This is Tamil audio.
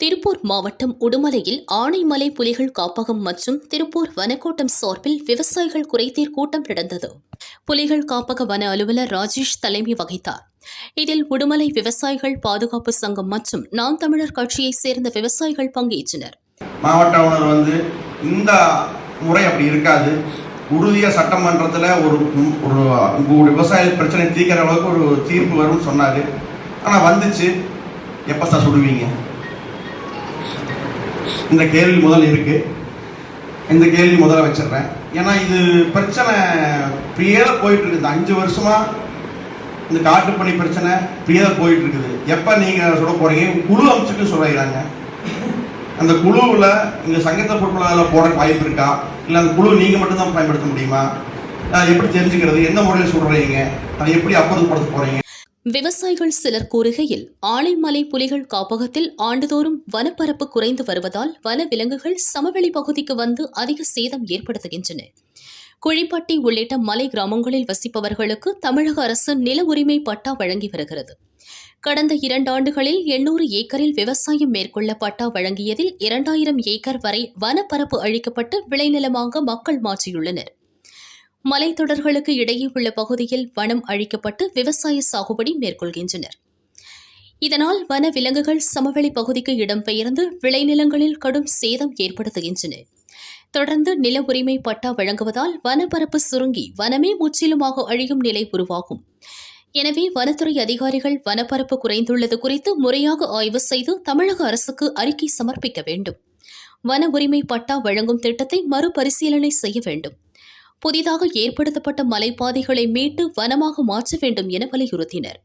திருப்பூர் மாவட்டம் உடுமலையில் ஆனைமலை புலிகள் காப்பகம் மற்றும் திருப்பூர் வனக்கோட்டம் சார்பில் விவசாயிகள் குறைதீர் கூட்டம் நடந்தது. புலிகள் காப்பக வன அலுவலர் ராஜேஷ் தலைமை வகித்தார். இதில் உடுமலை விவசாயிகள் பாதுகாப்பு சங்கம் மற்றும் நாம் தமிழர் கட்சியைச் சேர்ந்த விவசாயிகள் பங்கேற்றனர். மாவட்ட ஆளுநர் வந்து இந்த முறை அப்படி இருக்காது. உறுதியாக சட்டமன்றத்தில் ஒரு ஒரு விவசாய பிரச்சனை தீர்க்கிற அளவுக்கு ஒரு தீர்ப்பு வரும்னு சொன்னார். ஆனால் வந்துச்சு. எப்போ சார் சுடுவீங்க? இந்த கேள்வி முதல் இருக்கு. இந்த கேள்வி முதல்ல வச்சிடுறேன். ஏன்னா இது பிரச்சனை பிரியல போயிட்டு இருக்குது. இந்த அஞ்சு வருஷமா இந்த காட்டுப்பணி பிரச்சனை பிரியல போயிட்டு இருக்குது. எப்போ நீங்கள் சொல்ல போறீங்க? குழு அமைச்சுட்டு சொல்லிடுறாங்க அந்த குழுவில் இங்கே சங்கத்தை பொருட்களால் போட வாய்ப்பு இருக்கா? இல்லை அந்த குழு நீங்கள் மட்டும்தான் பயன்படுத்த முடியுமா? எப்படி தெரிஞ்சுக்கிறது? எந்த முறையில் சொல்கிறீங்க அதை எப்படி அப்புறப்படுத்த போகிறீங்க விவசாயிகள் சிலர் கூறுகையில் ஆலைமலை புலிகள் காப்பகத்தில் ஆண்டுதோறும் வனப்பரப்பு குறைந்து வருவதால் வன விலங்குகள் சமவெளி பகுதிக்கு வந்து அதிக சேதம் ஏற்படுத்துகின்றன. குழிப்பட்டி உள்ளிட்ட மலை கிராமங்களில் வசிப்பவர்களுக்கு தமிழக அரசு நில உரிமை பட்டா வழங்கி வருகிறது. கடந்த இரண்டு ஆண்டுகளில் எண்ணூறு ஏக்கரில் விவசாயம் மேற்கொள்ள பட்டா வழங்கியதில் இரண்டாயிரம் ஏக்கர் வரை வனப்பரப்பு அழிக்கப்பட்டு விளைநிலமாக மக்கள் மாற்றியுள்ளனர். மலைத்தொடர்களுக்கு இடையே உள்ள பகுதியில் வனம் அழிக்கப்பட்டு விவசாய சாகுபடி மேற்கொள்கின்றனர். இதனால் வன விலங்குகள் சமவெளி பகுதிக்கு இடம்பெயர்ந்து விளைநிலங்களில் கடும் சேதம் ஏற்படுத்துகின்றன. தொடர்ந்து நில உரிமை பட்டா வழங்குவதால் வனப்பரப்பு சுருங்கி வனமே முற்றிலுமாக அழியும் நிலை உருவாகும். எனவே வனத்துறை அதிகாரிகள் வனப்பரப்பு குறைந்துள்ளது குறித்து முறையாக ஆய்வு செய்து தமிழக அரசுக்கு அறிக்கை சமர்ப்பிக்க வேண்டும். வன உரிமை பட்டா வழங்கும் திட்டத்தை மறுபரிசீலனை செய்ய வேண்டும். புதிதாக ஏற்படுத்தப்பட்ட மலைப்பாதைகளை மீட்டு வனமாக மாற்ற வேண்டும் என வலியுறுத்தினர்.